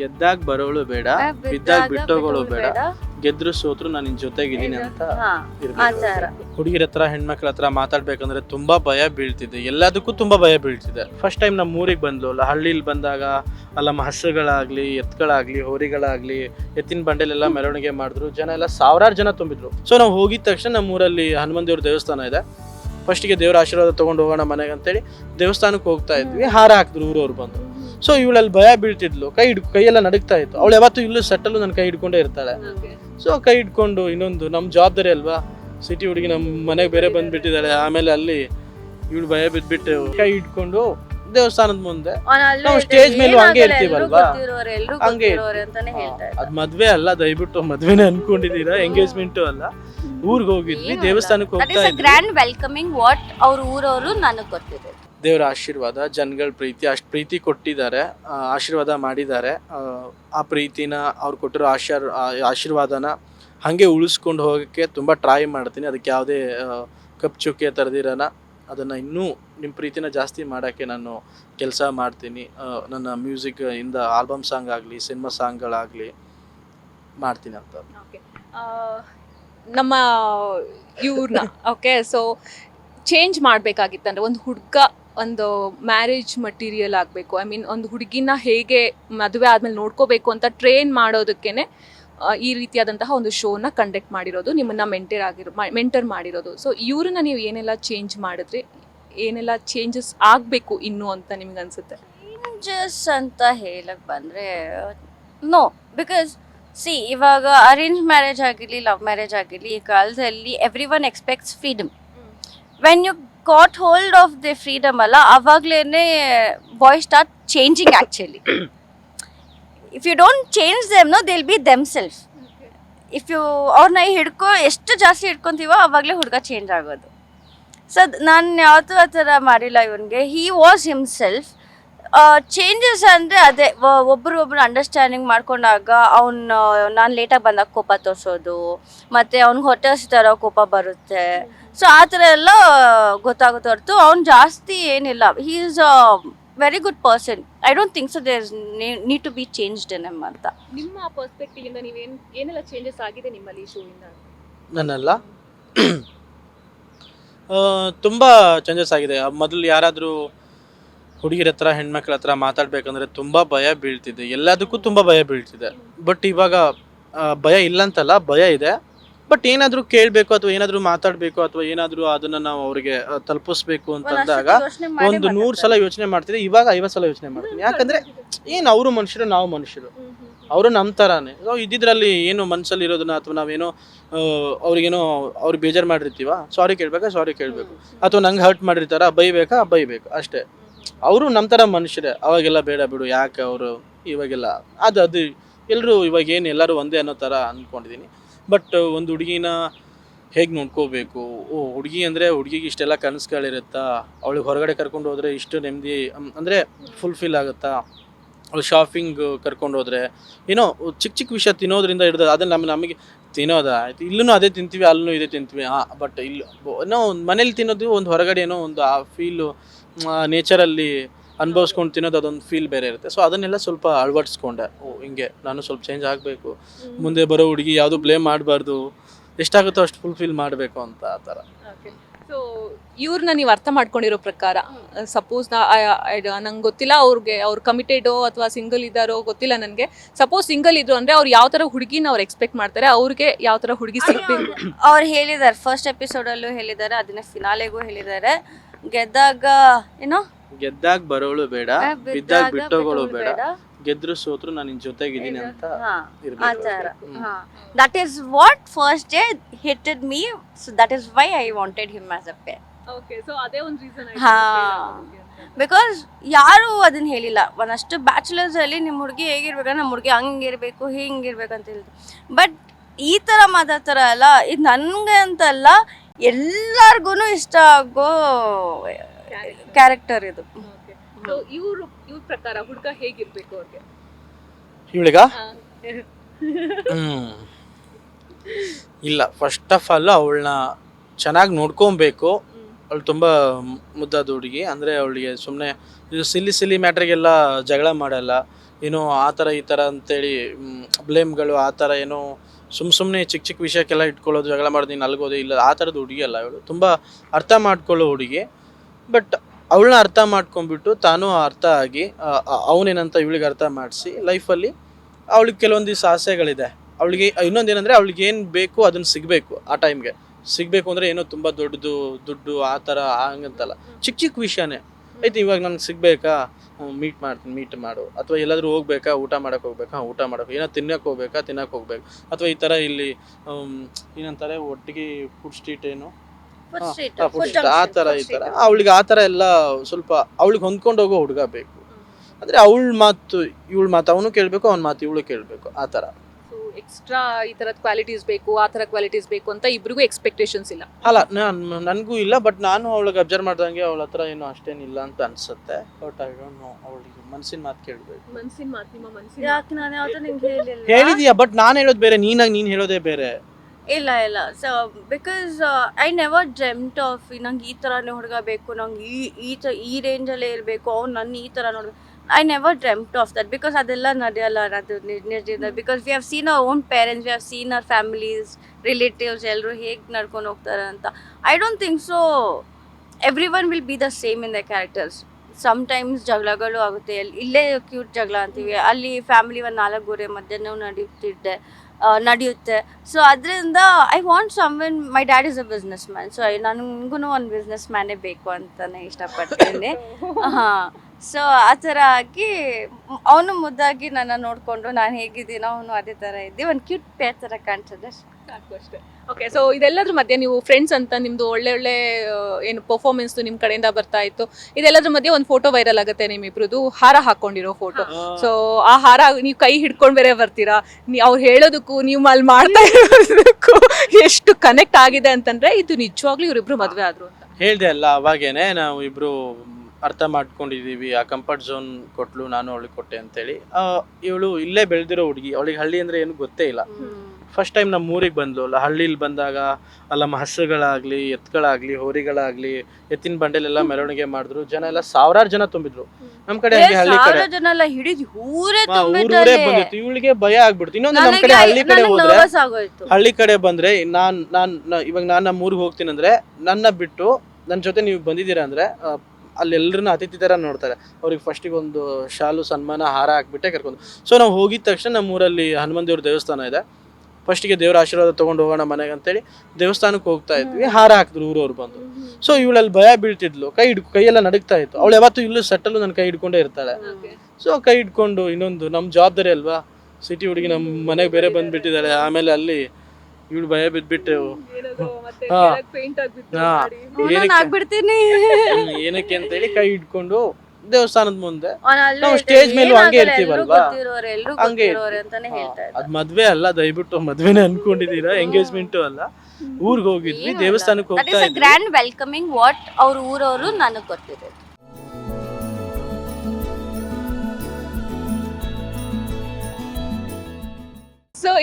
ಗೆದ್ದಾಗ ಬರೋಳು ಬೇಡ ಬಿದ್ದಾಗ ಬಿಟ್ಟೋಗಳು ಬೇಡ. ಗೆದ್ರು ಸೋತ್ರು ನಾನು ನಿನ್ ಜೊತೆಗಿದ್ದೀನಿ ಅಂತ. ಆಚಾರ. ಹುಡುಗಿರ ಹತ್ರ ಹೆಣ್ಮಕ್ಳ ಹತ್ರ ಮಾತಾಡ್ಬೇಕಂದ್ರೆ ತುಂಬಾ ಭಯ ಬೀಳ್ತಿದೆ. ಎಲ್ಲದಕ್ಕೂ ತುಂಬಾ ಭಯ ಬೀಳ್ತಿದೆ. ಫಸ್ಟ್ ಟೈಮ್ ನಮ್ಮ ಊರಿಗೆ ಬಂದ್ಲು ಅಲ್ಲ ಹಳ್ಳಿಲಿ ಬಂದಾಗ ಅಲ್ಲ ಹಸುಗಳಾಗ್ಲಿ ಎತ್ಗಳಾಗ್ಲಿ ಹೋರಿಗಳಾಗ್ಲಿ ಎತ್ತಿನ ಬಂಡೆಲೆಲ್ಲ ಮೆರವಣಿಗೆ ಮಾಡಿದ್ರು. ಜನ ಎಲ್ಲ ಸಾವಿರಾರು ಜನ ತುಂಬಿದ್ರು. ಸೊ ನಾವು ಹೋಗಿದ ತಕ್ಷಣ ನಮ್ಮ ಊರಲ್ಲಿ ಹನುಮನ್ ದೇವ್ರ ದೇವಸ್ಥಾನ ಇದೆ. ಫಸ್ಟಿಗೆ ದೇವ್ರ ಆಶೀರ್ವಾದ ತಗೊಂಡು ಹೋಗೋಣ ಮನೆಗೆ ಅಂತೇಳಿ ದೇವಸ್ಥಾನಕ್ಕೆ ಹೋಗ್ತಾ ಇದ್ವಿ. ಹಾರ ಹಾಕಿದ್ರು ಊರವ್ರು ಬಂದು ಸೊ ಇವಳಲ್ಲಿ ಭಯ ಬೀಳ್ತಿದ್ಲು. ಕೈ ಹಿಡ್ ಕೈಯೆಲ್ಲ ನಡುಗ್ತಾ ಇತ್ತು. ಅವಳು ಯಾವತ್ತೂ ಇಲ್ಲೂ ಸೆಟ್ಟಲು ನನ್ನ ಕೈ ಹಿಡ್ಕೊಂಡೇ ಇರ್ತಾಳೆ. ಸೊ ಕೈ ಹಿಡ್ಕೊಂಡು ಇನ್ನೊಂದು ನಮ್ಮ ಜವಾಬ್ದಾರಿ ಅಲ್ವಾ? ಸಿಟಿ ಹುಡುಗಿ ನಮ್ಮ ಮನೆಗೆ ಬೇರೆ ಬಂದ್ಬಿಟ್ಟಿದ್ದಾಳೆ. ಆಮೇಲೆ ಅಲ್ಲಿ ಇವಳು ಭಯ ಬಿದ್ಬಿಟ್ಟು ಕೈ ಹಿಡ್ಕೊಂಡು ದೇವಸ್ಥಾನದ ಮುಂದೆ. ನಾವು ಸ್ಟೇಜ್ ಮೇಲೂ ಹಂಗೆ ಇರ್ತೀವಲ್ವಾ? ಹಂಗೆ ಅದು ಮದ್ವೆ ಅಲ್ಲ ದಯವಿಟ್ಟು ಮದ್ವೆನೇ ಅನ್ಕೊಂಡಿದೀರಾ ಎಂಗೇಜ್ಮೆಂಟ್ ಅಲ್ಲ. ಊರಿಗೆ ಹೋಗಿದ್ವಿ ದೇವಸ್ಥಾನಕ್ಕೆ ಹೋಗ್ತಾ ಗ್ರ್ಯಾಂಡ್ ವೆಲ್ಕಮಿಂಗ್ ವಾಟ್ ಅವ್ರ ಊರವರು ನನಗೆ ಗೊತ್ತಿದೆ ದೇವರ ಆಶೀರ್ವಾದ ಜನಗಳ ಪ್ರೀತಿ ಅಷ್ಟು ಪ್ರೀತಿ ಕೊಟ್ಟಿದ್ದಾರೆ ಆಶೀರ್ವಾದ ಮಾಡಿದ್ದಾರೆ. ಆ, ಪ್ರೀತಿನ ಅವ್ರು ಕೊಟ್ಟಿರೋ ಆಶೀರ್ ಆಶೀರ್ವಾದನ ಹಾಗೆ ಉಳಿಸ್ಕೊಂಡು ಹೋಗೋಕ್ಕೆ ತುಂಬ ಟ್ರೈ ಮಾಡ್ತೀನಿ. ಅದಕ್ಕೆ ಯಾವುದೇ ಕಪ್ ಚುಕ್ಕೆ ತರದಿರೋಣ ಅದನ್ನು ಇನ್ನೂ ನಿಮ್ಮ ಪ್ರೀತಿನ ಜಾಸ್ತಿ ಮಾಡೋಕ್ಕೆ ನಾನು ಕೆಲಸ ಮಾಡ್ತೀನಿ. ನನ್ನ ಮ್ಯೂಸಿಕ್ ಇಂದ ಆಲ್ಬಮ್ ಸಾಂಗ್ ಆಗಲಿ ಸಿನಿಮಾ ಸಾಂಗ್ಗಳಾಗಲಿ ಮಾಡ್ತೀನಿ ಅಂತ. ನಮ್ಮ ಇವ್ರನ್ನ ಓಕೆ ಸೊ ಚೇಂಜ್ ಮಾಡಬೇಕಾಗಿತ್ತಂದ್ರೆ ಒಂದು ಹುಡುಗ ಒಂದು ಮ್ಯಾರೇಜ್ ಮಟೀರಿಯಲ್ ಆಗಬೇಕು. ಐ ಮೀನ್ ಒಂದು ಹುಡುಗಿನ ಹೇಗೆ ಮದುವೆ ಆದಮೇಲೆ ನೋಡ್ಕೋಬೇಕು ಅಂತ ಟ್ರೈನ್ ಮಾಡೋದಕ್ಕೇನೆ ಈ ರೀತಿಯಾದಂತಹ ಒಂದು ಶೋನ ಕಂಡಕ್ಟ್ ಮಾಡಿರೋದು ನಿಮ್ಮನ್ನ ಮೆಂಟೇರ್ ಆಗಿರೋ ಮೆಂಟರ್ ಮಾಡಿರೋದು. ಸೊ ಇವ್ರನ್ನ ನೀವು ಏನೆಲ್ಲ ಚೇಂಜ್ ಮಾಡಿದ್ರಿ? ಏನೆಲ್ಲ ಚೇಂಜಸ್ ಆಗಬೇಕು ಇನ್ನು ಅಂತ ನಿಮ್ಗೆ ಅನ್ಸುತ್ತೆ? ಚೇಂಜಸ್ ಅಂತ ಹೇಳಕ್ ಬಂದ್ರೆ ನೋ ಬಿಕಾಸ್ ಸಿ ಇವಾಗ ಅರೇಂಜ್ ಮ್ಯಾರೇಜ್ ಆಗಿರಲಿ ಲವ್ ಮ್ಯಾರೇಜ್ ಆಗಿರಲಿ ಈ ಕಾಲದಲ್ಲಿ everyone expects freedom when you got hold of the freedom ಅಲ್ಲ ಅವಾಗ್ಲೇ boy start changing actually if you don't change them no they'll be themselves if you ಅವ್ರನ್ನ ಹಿಡ್ಕೊ, ಎಷ್ಟು ಜಾಸ್ತಿ ಹಿಡ್ಕೊತೀವೋ, ಅವಾಗಲೇ ಹುಡುಗ ಚೇಂಜ್ ಆಗೋದು. ಸೊ ನಾನು ಯಾವತ್ತೂ ಆ ಥರ ಮಾಡಿಲ್ಲ ಇವನಿಗೆ. ಹೀ ವಾಸ್ ಹಿಮ್ಸೆಲ್ಫ್ ಚೇಂಜಸ್ ಅಂದರೆ ಅದೇ ಒಬ್ಬರು ಒಬ್ರು ಅಂಡರ್ಸ್ಟ್ಯಾಂಡಿಂಗ್ ಮಾಡ್ಕೊಂಡಾಗ ಅವ್ನು, ನಾನು ಲೇಟಾಗಿ ಬಂದಾಗ ಕೋಪ ತೋರಿಸೋದು, ಮತ್ತು ಅವ್ನಿಗೆ ಹೊಟ್ಟೆ ಹಸಿತಾರ ಕೋಪ ಬರುತ್ತೆ. ಸೊ ಆ ಥರ ಎಲ್ಲ ಗೊತ್ತಾಗುತ್ತೆ ಹೊರತು ಅವ್ನು ಜಾಸ್ತಿ ಏನಿಲ್ಲ. He is a very good person I don't think so there need to be changed N ಎಂ ಅಂತ. ನಿಮ್ಮ ಪರ್ಸ್ಪೆಕ್ಟಿವ್ ಇಂದ ನೀವೇನ್ ಏನೆಲ್ಲ ಚೇಂಜಸ್ ಆಗಿದೆ ನಿಮ್ಮಲ್ಲಿ ಶೋ ಇಂದ? ನನ್ನಲ್ಲ? ತುಂಬ ಚೇಂಜಸ್ ಆಗಿದೆ. ಮೊದಲು ಯಾರಾದರೂ ಹುಡುಗಿರ ಹತ್ರ ಹೆಣ್ಮಕ್ಳ ಹತ್ರ ಮಾತಾಡಬೇಕಂದ್ರೆ ತುಂಬ ಭಯ ಬೀಳ್ತಿದೆ. ಎಲ್ಲದಕ್ಕೂ ತುಂಬ ಭಯ ಬೀಳ್ತಿದೆ. ಬಟ್ ಇವಾಗ ಭಯ ಇಲ್ಲ ಅಂತಲ್ಲ ಭಯ ಇದೆ. ಬಟ್ ಏನಾದರೂ ಕೇಳಬೇಕು ಅಥವಾ ಏನಾದರೂ ಮಾತಾಡಬೇಕು ಅಥವಾ ಏನಾದರೂ ಅದನ್ನ ನಾವು ಅವ್ರಿಗೆ ತಲುಪಿಸ್ಬೇಕು ಅಂತಂದಾಗ ಒಂದು ನೂರು ಸಲ ಯೋಚನೆ ಮಾಡ್ತಿದ್ದೆ ಇವಾಗ ಐವತ್ತು ಸಲ ಯೋಚನೆ ಮಾಡ್ತೀನಿ. ಯಾಕಂದ್ರೆ ಏನು ಅವರು ಮನುಷ್ಯರು ನಾವು ಮನುಷ್ಯರು. ಅವರು ನಮ್ಮ ಥರಾನೇ ಸೊ ಇದ್ದಿದ್ರಲ್ಲಿ ಏನು ಮನಸ್ಸಲ್ಲಿ ಇರೋದನ್ನ ಅಥವಾ ನಾವೇನೋ ಅವ್ರಿಗೇನೋ ಅವ್ರು ಬೇಜಾರು ಮಾಡಿರ್ತೀವ? ಸಾರಿ ಕೇಳಬೇಕಾ? ಸಾರಿ ಕೇಳಬೇಕು. ಅಥವಾ ನಂಗೆ ಹರ್ಟ್ ಮಾಡಿರ್ತಾರ? ಬೈಬೇಕಾ? ಬೈಬೇಕು. ಅಷ್ಟೇ. ಅವರು ನಮ್ಮ ಥರ ಮನುಷ್ಯರೇ. ಅವಾಗೆಲ್ಲ ಬೇಡ ಬಿಡು. ಯಾಕೆ ಅವರು ಇವಾಗೆಲ್ಲ? ಅದು ಅದು. ಎಲ್ಲರೂ ಇವಾಗ ಏನು ಎಲ್ಲರೂ ಒಂದೇ ಅನ್ನೋ ಥರ ಅಂದ್ಕೊಂಡಿದ್ದೀನಿ ಬಟ್ ಒಂದು ಹುಡುಗಿನ ಹೇಗೆ ನೋಡ್ಕೋಬೇಕು? ಓ, ಹುಡುಗಿ ಅಂದರೆ ಹುಡುಗಿಗೆ ಇಷ್ಟೆಲ್ಲ ಕನಸುಗಳಿರುತ್ತಾ? ಅವಳಿಗೆ ಹೊರಗಡೆ ಕರ್ಕೊಂಡು ಹೋದರೆ ಇಷ್ಟು ನೆಮ್ಮದಿ ಅಂದರೆ ಫುಲ್ಫಿಲ್ ಆಗುತ್ತಾ? ಅವಳು ಶಾಪಿಂಗ್ ಕರ್ಕೊಂಡು ಹೋದರೆ? ಏನೋ ಚಿಕ್ಕ ಚಿಕ್ಕ ವಿಷಯ ತಿನ್ನೋದ್ರಿಂದ ಹಿಡ್ದು ಅದನ್ನು ನಮ್ಮ ನಮಗೆ ತಿನ್ನೋದ? ಆಯ್ತು ಇಲ್ಲೂ ಅದೇ ತಿಂತೀವಿ ಅಲ್ಲೂ ಇದೇ ತಿಂತೀವಿ, ಹಾಂ ಬಟ್ ಇಲ್ಲಿ, ಏನೋ ಒಂದು ಮನೇಲಿ ತಿನ್ನೋದು ಒಂದು ಹೊರಗಡೆ ಏನೋ ಒಂದು ಆ ಫೀಲು ನೇಚರಲ್ಲಿ ಅನುಭವಿಸ್ಕೊಂಡು ತಿನ್ನೋದು ಅದೊಂದು ಫೀಲ್ ಬೇರೆ ಇರುತ್ತೆ. ಸೊ ಅದನ್ನೆಲ್ಲ ಸ್ವಲ್ಪ ಅಳವಡಿಸ್ಕೊಂಡೆ. ಓ ಹಿಂಗೆ ನಾನು ಸ್ವಲ್ಪ ಚೇಂಜ್ ಆಗಬೇಕು. ಮುಂದೆ ಬರೋ ಹುಡುಗಿ ಯಾವುದು ಬ್ಲೇಮ್ ಮಾಡಬಾರ್ದು. ಎಷ್ಟಾಗುತ್ತೋ ಅಷ್ಟು ಫುಲ್ಫಿಲ್ ಮಾಡಬೇಕು ಅಂತ ಆ ಥರ. ಸೊ ಇವ್ರನ್ನ ನೀವು ಅರ್ಥ ಮಾಡ್ಕೊಂಡಿರೋ ಪ್ರಕಾರ ಸಪೋಸ್ ನಂಗೆ ಗೊತ್ತಿಲ್ಲ ಅವ್ರಿಗೆ ಅವ್ರು ಕಮಿಟೆಡೋ ಅಥವಾ ಸಿಂಗಲ್ ಇದ್ದಾರೋ ಗೊತ್ತಿಲ್ಲ ನನಗೆ. ಸಪೋಸ್ ಸಿಂಗಲ್ ಇದ್ರು ಅಂದರೆ ಅವ್ರು ಯಾವ ಥರ ಹುಡುಗಿನ ಅವ್ರು ಎಕ್ಸ್ಪೆಕ್ಟ್ ಮಾಡ್ತಾರೆ ಅವ್ರಿಗೆ ಯಾವ ಥರ ಹುಡುಗಿ ಸಿಗ್ಬೇಕು? ಅವ್ರು ಹೇಳಿದ್ದಾರೆ ಫಸ್ಟ್ ಎಪಿಸೋಡಲ್ಲೂ ಹೇಳಿದ್ದಾರೆ ಅದನ್ನ ಫಿನಾಲೆಗೂ ಹೇಳಿದ್ದಾರೆ ಗೆದ್ದಾಗ ಏನೋ ಗೆದ್ದಾಗ ಬರೋಳು ಬೇಡ ಬಿದ್ದಾಗ ಬಿಟ್ಟೋಗಳು ಬೇಡ. ಗೆದ್ರು ಸೋತ್ರು ನಾನು ನಿನ್ ಜೊತೆಗಿದ್ದೀನಿ ಅಂತ ಇರ್ಬೇಕು. ಆಚಾರ ಹ್ಮ್. That is what first day hitted me so that is why I wanted him as a pay okay so ಅದೇ ಒಂದು ರೀಸನ್ ಹಾ. ಬಿಕಾಸ್ ಯಾರು ಅದನ್ನ ಹೇಳಿಲ್ಲ. ಒಂದಷ್ಟು ಬ್ಯಾಚುಲರ್ಸ್ ಅಲ್ಲಿ ನಿಮ್ಮ ಹುಡುಗಿ ಹೇಗಿರ್ಬೇಕು ನಮ್ಮ ಹುಡುಗಿ ಹಂಗಿರ್ಬೇಕು ಹಿಂಗಿರ್ಬೇಕು ಅಂತ ಹೇಳಿದ್ರು. ಬಟ್ ಈ ಥರ ಮಾತಾಡ್ತಾರಲ್ಲ ಇದು ನನಗೆ ಅಂತಲ್ಲ ಎಲ್ಲಾರ್ಗು ಇಷ್ಟ ಆಗೋ ಕ್ಯಾರೆಕ್ಟರ್ ಇದು. ಇವರು ಇವ್ರು ಪ್ರಕಾರ ಹುಡುಗ ಹೇಗಿರ್ಬೇಕು ಅವ್ರಿಗೆ? ಇವಳಿಗ? ಹ್ಮ್. ಇಲ್ಲ ಫಸ್ಟ್ ಆಫ್ ಆಲ್ ಅವಳನ್ನ ಚೆನ್ನಾಗಿ ನೋಡ್ಕೊಬೇಕು. ಅವಳು ತುಂಬ ಮುದ್ದಾದ ಹುಡುಗಿ. ಅಂದರೆ ಅವಳಿಗೆ ಸುಮ್ಮನೆ ಇದು ಸಿಲ್ಲಿ ಸಿಲ್ಲಿ ಮ್ಯಾಟ್ರಿಗೆಲ್ಲ ಜಗಳ ಮಾಡಲ್ಲ. ಏನೋ ಆ ಥರ ಈ ಥರ ಅಂತೇಳಿ ಬ್ಲೇಮ್ಗಳು ಆ ಥರ ಏನೋ ಸುಮ್ಮ ಸುಮ್ಮನೆ ಚಿಕ್ಕ ಚಿಕ್ಕ ವಿಷಯಕ್ಕೆಲ್ಲ ಇಟ್ಕೊಳ್ಳೋದು ಜಗಳ ಮಾಡೋದು ನೀನು ಅಲ್ಗೋದು ಇಲ್ಲ ಆ ಥರದ ಹುಡುಗಿ ಅಲ್ಲ ಇವಳು. ತುಂಬ ಅರ್ಥ ಮಾಡ್ಕೊಳ್ಳೋ ಹುಡುಗಿ. ಬಟ್ ಅವಳನ್ನ ಅರ್ಥ ಮಾಡ್ಕೊಂಡ್ಬಿಟ್ಟು ತಾನು ಅರ್ಥ ಆಗಿ ಅವನೇನಂತ ಇವಳಿಗೆ ಅರ್ಥ ಮಾಡಿಸಿ ಲೈಫಲ್ಲಿ ಅವಳಿಗೆ ಕೆಲವೊಂದಿಷ್ಟು ಆಸೆಗಳಿದೆ. ಅವಳಿಗೆ ಇನ್ನೊಂದೇನೆಂದರೆ ಅವಳಿಗೆ ಏನು ಬೇಕು ಅದನ್ನು ಸಿಗಬೇಕು ಆ ಟೈಮ್ಗೆ. ಸಿಗಬೇಕು ಅಂದರೆ ಏನೋ ತುಂಬ ದೊಡ್ಡದು, ದುಡ್ಡು ಆ ಥರ ಹಂಗಂತಲ್ಲ. ಚಿಕ್ಕ ಚಿಕ್ಕ ವಿಷಯನೇ. ಆಯ್ತು, ಇವಾಗ ನನಗೆ ಸಿಗಬೇಕಾ? ಮೀಟ್ ಮಾಡ್ತೀನಿ ಮೀಟ್ ಮಾಡು. ಅಥವಾ ಎಲ್ಲಾದರೂ ಹೋಗ್ಬೇಕಾ? ಊಟ ಮಾಡೋಕೆ ಹೋಗ್ಬೇಕಾ? ಊಟ ಮಾಡೋಕೆ ಏನೋ ತಿನ್ನೋಕೆ ಹೋಗ್ಬೇಕಾ? ತಿನ್ನೋಕೆ ಹೋಗ್ಬೇಕು. ಅಥವಾ ಈ ಥರ ಇಲ್ಲಿ ಏನಂತಾರೆ, ಒಟ್ಟಿಗೆ ಫುಡ್ ಸ್ಟ್ರೀಟ್ ಏನು. ಆ ಥರ ಈ ತರ. ಅವಳಿಗೆ ಆ ಥರ ಎಲ್ಲ ಸ್ವಲ್ಪ ಅವಳಿಗೆ ಹೊಂದ್ಕೊಂಡು ಹೋಗೋ ಹುಡುಗ ಬೇಕು. ಅಂದ್ರೆ ಅವಳ ಮಾತು ಇವಳ ಮಾತು ಅವನು ಕೇಳಬೇಕು ಅವನ ಮಾತು ಇವಳು ಕೇಳ್ಬೇಕು ಆ ಥರ ಎಕ್ಸ್ಟ್ರಾ ಈ ತರದ ಕ್ವಾಲಿಟೀಸ್ ಬೇಕು ಆ ತರ ಕ್ವಾಲಿಟೀಸ್ ಬೇಕು ಅಂತ ಇಬ್ರಿಗೂ ಎಕ್ಸ್ಪೆಕ್ಟೇಷನ್ಸ್ ಇಲ್ಲ. ಅಲ್ಲ ನಾನು ನನಗೂ ಇಲ್ಲ ಬಟ್ ನಾನು ಅವಳಿಗೆ ಅಬ್ಸರ್ವ್ ಮಾಡ್ದಂಗೆ ಅವಳ ಹತ್ರ ಏನು ಅಷ್ಟೇನಿಲ್ಲ ಅಂತ ಅನ್ಸುತ್ತೆ. ಬಟ್ ಐ ಡೋಂಟ್ ನೋ ಅವಳಿಗೆ ಮನ್ಸಿನ ಮಾತು ಕೇಳಬೇಕು. ಮನ್ಸಿನ ಮಾತು ನಿಮ್ಮ ಮನ್ಸಿನ ಯಾಕೆ ನಾನು ಯಾವತ್ತೂ ನಿಮ್ಗೆ ಹೇಳಿಲ್ಲ ಹೇಳಿದೀಯಾ ಬಟ್ ನಾನು ಹೇಳೋದು ಬೇರೆ ನೀನಾಗಿ ನೀನು ಹೇಳೋದೇ ಬೇರೆ. ಇಲ್ಲ ಇಲ್ಲ. So because I never dreamt of ನಂಗೆ ಈ ಥರನೇ ಹುಡುಗ ಬೇಕು, ನಂಗೆ ಈ ಈ ಥರ ಈ ರೇಂಜಲ್ಲೇ ಇರಬೇಕು, ಅವ್ನು ನನ್ನ ಈ ಥರ ನೋಡ್ಬೇಕು I never dreamt of that because ಅದೆಲ್ಲ ನಡೆಯಲ್ಲ, ಅದು ನಿರ್ಜೀವನ because we have seen our own parents we have seen our families relatives ಎಲ್ಲರೂ ಹೇಗೆ ನಡ್ಕೊಂಡು ಹೋಗ್ತಾರೆ ಅಂತ. I don't think so everyone will be the same in the characters sometimes ಜಗಳಗಳು ಆಗುತ್ತೆ. ಅಲ್ಲಿ ಇಲ್ಲೇ ಕ್ಯೂಟ್ ಜಗಳ ಅಂತೀವಿ. ಅಲ್ಲಿ ಫ್ಯಾಮಿಲಿ ಒಂದು ನಾಲ್ಕು ಗೋರೆ ಮಧ್ಯಾಹ್ನ ನಡೆಯುತ್ತಿದ್ದೆ ನಡೆಯುತ್ತೆ. ಸೊ ಅದರಿಂದ I want someone my dad is a businessman so ನನಗೂ ಒಂದು ಬಿಸ್ನೆಸ್ ಮ್ಯಾನೇ ಬೇಕು ಅಂತಾನೆ ಇಷ್ಟಪಡ್ತೀನಿ. ಹಾಂ. ಸೊ ಆ ಥರ ಆಗಿ ಅವನು ಮುದ್ದಾಗಿ ನನ್ನ ನೋಡಿಕೊಂಡು ನಾನು ಹೇಗಿದ್ದೀನೋ ಅವನು ಅದೇ ಥರ ಇದ್ದೆ. ಒಂದು ಕ್ಯೂಟ್ ಪೇರ್ ಥರ ಕಾಣ್ತದೆ ಸಾಕು ಅಷ್ಟೇ. ಓಕೆ ಸೊ ಇದೆಲ್ಲದ್ರ ಮಧ್ಯೆ ನೀವು ಫ್ರೆಂಡ್ಸ್ ಅಂತ ನಿಮ್ಮದು ಒಳ್ಳೆ ಒಳ್ಳೆ ಏನು ಪರ್ಫಾರ್ಮೆನ್ಸ್ ನಿಮ್ಮ ಕಡೆಯಿಂದ ಬರ್ತಾ ಇತ್ತು. ಇದೆಲ್ಲದ್ರ ಮಧ್ಯೆ ಒಂದು ಫೋಟೋ ವೈರಲ್ ಆಗುತ್ತೆ ನಿಮ್ಮಿಬ್ರದ್ದು ಹಾರ ಹಾಕೊಂಡಿರೋ ಫೋಟೋ ಸೊ ಆ ಹಾರ ನೀವು ಕೈ ಹಿಡ್ಕೊಂಡು ಬೇರೆ ಬರ್ತೀರಾ? ನೀ ಅವ್ರು ಹೇಳೋದಕ್ಕೂ ನೀವು ಅಲ್ಲಿ ಮಾಡ್ತಾ ಇರೋದಕ್ಕೂ ಎಷ್ಟು ಕನೆಕ್ಟ್ ಆಗಿದೆ ಅಂತಂದ್ರೆ ಇದು ನಿಜವಾಗ್ಲೂ ಇವರಿಬ್ರು ಮದುವೆ ಆದ್ರು ಅಂತ. ಹೇಳ್ದೆ ಅಲ್ಲ ಅವಾಗೇನೆ ನಾವು ಇಬ್ರು ಅರ್ಥ ಮಾಡ್ಕೊಂಡಿದೀವಿ ಆ ಕಂಫರ್ಟ್ ಝೋನ್ ಕೊಟ್ಲು ನಾನು ಅವಳಿಗೆ ಕೊಟ್ಟೆ ಅಂತೇಳಿ. ಇವಳು ಇಲ್ಲೇ ಬೆಳೆದಿರೋ ಹುಡುಗಿ ಅವಳಿಗೆ ಹಳ್ಳಿ ಅಂದ್ರೆ ಏನು ಗೊತ್ತೇ ಇಲ್ಲ. ಫಸ್ಟ್ ಟೈಮ್ ನಮ್ಮ ಊರಿಗೆ ಬಂದ್ಲು ಅಲ್ಲ ಹಳ್ಳಿಲಿ ಬಂದಾಗ ಅಲ್ಲಮ್ಮ ಹಸುಗಳಾಗಲಿ ಎತ್ತುಗಳಾಗ್ಲಿ ಹೋರಿಗಳಾಗ್ಲಿ ಎತ್ತಿನ ಬಂಡೆಲೆಲ್ಲ ಮೆರವಣಿಗೆ ಮಾಡಿದ್ರು. ಜನ ಎಲ್ಲ ಸಾವಿರಾರು ಜನ ತುಂಬಿದ್ರು. ನಮ್ ಕಡೆ ಹಂಗೆ ಹಳ್ಳಿ ಕಡೆ. ಊರೂರೇ ಬಂದಿತ್ತು. ಇವಳಿಗೆ ಭಯ ಆಗ್ಬಿಡ್ತು. ಇನ್ನೊಂದು ನಮ್ ಕಡೆ ಹಳ್ಳಿ ಕಡೆ ಹೋದ್ರೆ ಹಳ್ಳಿ ಕಡೆ ಬಂದ್ರೆ ನಾನ್ ನಾನ್ ಇವಾಗ ನಾನು ನಮ್ಮ ಊರಿಗೆ ಹೋಗ್ತೀನಿ ಅಂದ್ರೆ ನನ್ನ ಬಿಟ್ಟು ನನ್ನ ಜೊತೆ ನೀವು ಬಂದಿದ್ದೀರಾ ಅಂದ್ರೆ ಆ, ಅಲ್ಲಿ ಎಲ್ಲರನ್ನ ಅತಿಥಿ ತರ ನೋಡ್ತಾರೆ. ಅವ್ರಿಗೆ ಫಸ್ಟಿಗೆ ಒಂದು ಶಾಲು ಸನ್ಮಾನ ಹಾರ ಹಾಕ್ಬಿಟ್ಟೆ ಕರ್ಕೊಂಡು. ಸೊ ನಾವು ಹೋಗಿದ ತಕ್ಷಣ ನಮ್ಮ ಊರಲ್ಲಿ ಹನುಮನ್ ದೇವ್ರ ದೇವಸ್ಥಾನ ಇದೆ. ಫಸ್ಟಿಗೆ ದೇವರ ಆಶೀರ್ವಾದ ತಗೊಂಡು ಹೋಗೋಣ ಮನೆಗೆ ಅಂತೇಳಿ ದೇವಸ್ಥಾನಕ್ಕೆ ಹೋಗ್ತಾ ಇದ್ವಿ. ಹಾರ ಹಾಕಿದ್ರು ಊರವ್ರು ಬಂದು. ಸೊ ಇವಳಲ್ಲಿ ಭಯ ಬೀಳ್ತಿದ್ಲು. ಕೈ ಹಿಡ್ ಕೈಯೆಲ್ಲ ನಡುಗ್ತಾ ಇತ್ತು. ಅವಳು ಯಾವತ್ತೂ ಇಲ್ಲೂ ಸೆಟ್ಟಲು ನನ್ನ ಕೈ ಹಿಡ್ಕೊಂಡೇ ಇರ್ತಾಳೆ. ಸೊ ಕೈ ಹಿಡ್ಕೊಂಡು ಇನ್ನೊಂದು ನಮ್ಮ ಜವಾಬ್ದಾರಿ ಅಲ್ವಾ? ಸಿಟಿ ಹುಡುಗಿ ನಮ್ಮ ಮನೆಗೆ ಬೇರೆ ಬಂದ್ಬಿಟ್ಟಿದ್ದಾಳೆ. ಆಮೇಲೆ ಅಲ್ಲಿ ಇವಳು ಭಯ ಬಿದ್ಬಿಟ್ಟು. ಹಾ. ಹಾ. ನಾನು ಏನಕ್ಕೆ? ಅಂತ ಹೇಳಿ ಏನಕ್ಕೆ ಕೈ ಹಿಡ್ಕೊಂಡು ದೇವಸ್ಥಾನದ ಮುಂದೆ. ನಾವು ಸ್ಟೇಜ್ ಮೇಲೆ ಹಂಗೆ ಇರ್ತೀವಲ್ವಾ? ಹಂಗೆ. ಅದ್ ಮದ್ವೆ ಅಲ್ಲ ದಯವಿಟ್ಟು ಮದ್ವೆನೇ ಅನ್ಕೊಂಡಿದೀರಾ ಎಂಗೇಜ್ಮೆಂಟ್ ಅಲ್ಲ. ಊರ್ಗ್ ಹೋಗಿದ್ವಿ ದೇವಸ್ಥಾನಕ್ಕೆ ಹೋಗ್ತಾ ಗ್ರ್ಯಾಂಡ್ ಇದ್ವಿ. ವಾಟ್ ಅವ್ರ ಊರವರು ನನಗೆ ಗೊತ್ತಿದೆ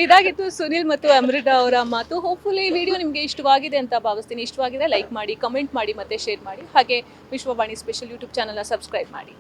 ಇದಾಗಿತ್ತು ಸುನಿಲ್ ಮತ್ತು ಅಮೃತ ಅವರ ಮಾತು. ಹೋಪ್ಫುಲಿ ಈ ವಿಡಿಯೋ ನಿಮಗೆ ಇಷ್ಟವಾಗಿದೆ ಅಂತ ಭಾವಿಸ್ತೀನಿ. ಇಷ್ಟವಾಗಿದೆ ಲೈಕ್ ಮಾಡಿ ಕಮೆಂಟ್ ಮಾಡಿ ಮತ್ತೆ ಶೇರ್ ಮಾಡಿ. ಹಾಗೆ ವಿಶ್ವವಾಣಿ ಸ್ಪೆಷಲ್ ಯೂಟ್ಯೂಬ್ ಚಾನಲ್ನ ಸಬ್ಸ್ಕ್ರೈಬ್ ಮಾಡಿ.